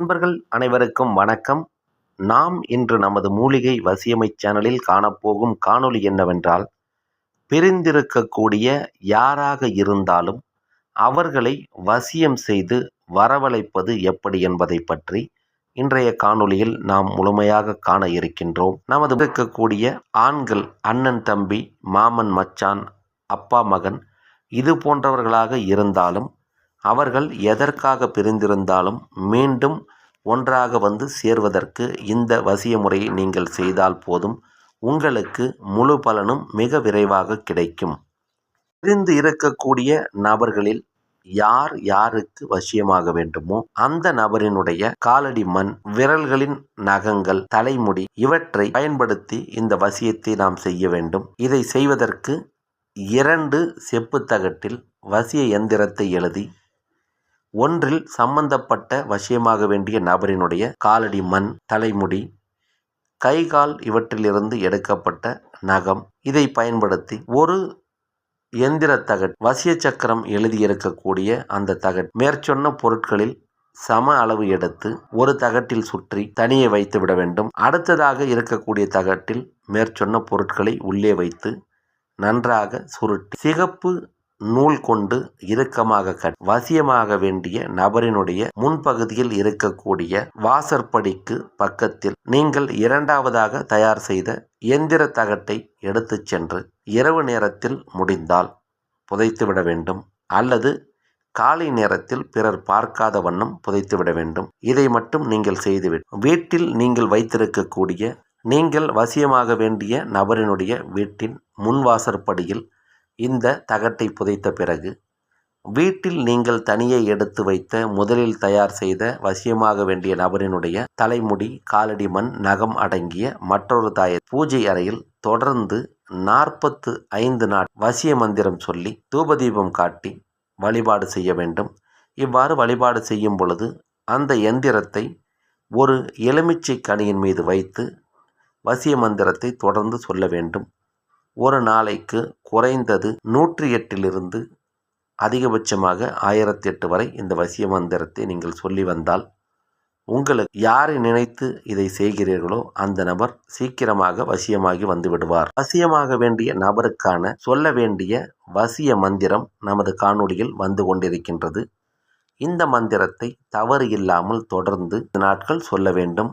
நண்பர்கள் அனைவருக்கும் வணக்கம். நாம் இன்று நமது மூலிகை வசியமை சேனலில் காணப்போகும் காணொளி என்னவென்றால் பிரிந்திருக்கக்கூடிய யாராக இருந்தாலும் அவர்களை வசியம் செய்து வரவழைப்பது எப்படி என்பதை பற்றி இன்றைய காணொளியில் நாம் முழுமையாக காண இருக்கின்றோம். நமது இருக்கக்கூடிய ஆண்கள் அண்ணன் தம்பி மாமன் மச்சான் அப்பா மகன் இது போன்றவர்களாக இருந்தாலும் அவர்கள் எதற்காக பிரிந்திருந்தாலும் மீண்டும் ஒன்றாக வந்து சேர்வதற்கு இந்த வசிய முறையை நீங்கள் செய்தால் போதும். உங்களுக்கு முழு பலனும் மிக விரைவாக கிடைக்கும். பிரிந்து இருக்கக்கூடிய நபர்களில் யார் யாருக்கு வசியமாக வேண்டுமோ அந்த நபரினுடைய காலடி மண் விரல்களின் நகங்கள் தலைமுடி இவற்றை பயன்படுத்தி இந்த வசியத்தை நாம் செய்ய வேண்டும். இதை செய்வதற்கு இரண்டு செப்பு தகட்டில் வசிய எந்திரத்தை எழுதி ஒன்றில் சம்பந்தப்பட்ட வசியமாக வேண்டிய நபரினுடைய காலடி மண் தலைமுடி கை கால் இவற்றிலிருந்து எடுக்கப்பட்ட நகம். இதை பயன்படுத்தி ஒரு எந்திர தகட் வசிய சக்கரம் எழுதியிருக்கக்கூடிய அந்த தகட். மேற்சொன்ன பொருட்களில் சம அளவு எடுத்து ஒரு தகட்டில் சுற்றி தனியே வைத்து விட வேண்டும். அடுத்ததாக இருக்கக்கூடிய தகட்டில் மேற்சொன்ன பொருட்களை உள்ளே வைத்து நன்றாக சுருட்டி சிகப்பு நூல் கொண்டு இறுக்கமாக கட் வசியமாக வேண்டிய நபரினுடைய முன்பகுதியில் இருக்கக்கூடிய வாசற்படிக்கு பக்கத்தில் நீங்கள் இரண்டாவதாக தயார் செய்த எந்திர தகட்டை எடுத்துச் சென்று இரவு நேரத்தில் முடிந்தால் புதைத்துவிட வேண்டும். அல்லது காலை நேரத்தில் பிறர் பார்க்காத வண்ணம் புதைத்துவிட வேண்டும். இதை மட்டும் நீங்கள் செய்துவிடும் வீட்டில் நீங்கள் வைத்திருக்கக்கூடிய நீங்கள் வசியமாக வேண்டிய நபரினுடைய வீட்டின் முன்வாசற்படியில் இந்த தகட்டை புதைத்த பிறகு வீட்டில் நீங்கள் தனியே எடுத்து வைத்த முதலில் தயார் செய்த வசியமாக வேண்டிய நபரினுடைய தலைமுடி காலடி மண் நகம் அடங்கிய மற்றொரு தாய பூஜை அறையில் தொடர்ந்து நாற்பத்து ஐந்து நாள் வசிய மந்திரம் சொல்லி தூபதீபம் காட்டி வழிபாடு செய்ய வேண்டும். இவ்வாறு வழிபாடு செய்யும் பொழுது அந்த எந்திரத்தை ஒரு எலுமிச்சை கனியின் மீது வைத்து வசிய மந்திரத்தை தொடர்ந்து சொல்ல வேண்டும். ஒரு நாளைக்கு குறைந்தது நூற்றி எட்டிலிருந்து அதிகபட்சமாக ஆயிரத்தி எட்டு வரை இந்த வசிய மந்திரத்தை நீங்கள் சொல்லி வந்தால் உங்களுக்கு யாரை நினைத்து இதை செய்கிறீர்களோ அந்த நபர் சீக்கிரமாக வசியமாகி வந்து விடுவார். வசியமாக வேண்டிய நபருக்கான சொல்ல வேண்டிய வசிய மந்திரம் நமது காணொளியில் வந்து கொண்டிருக்கின்றது. இந்த மந்திரத்தை தவறு இல்லாமல் தொடர்ந்து நாட்கள் சொல்ல வேண்டும்.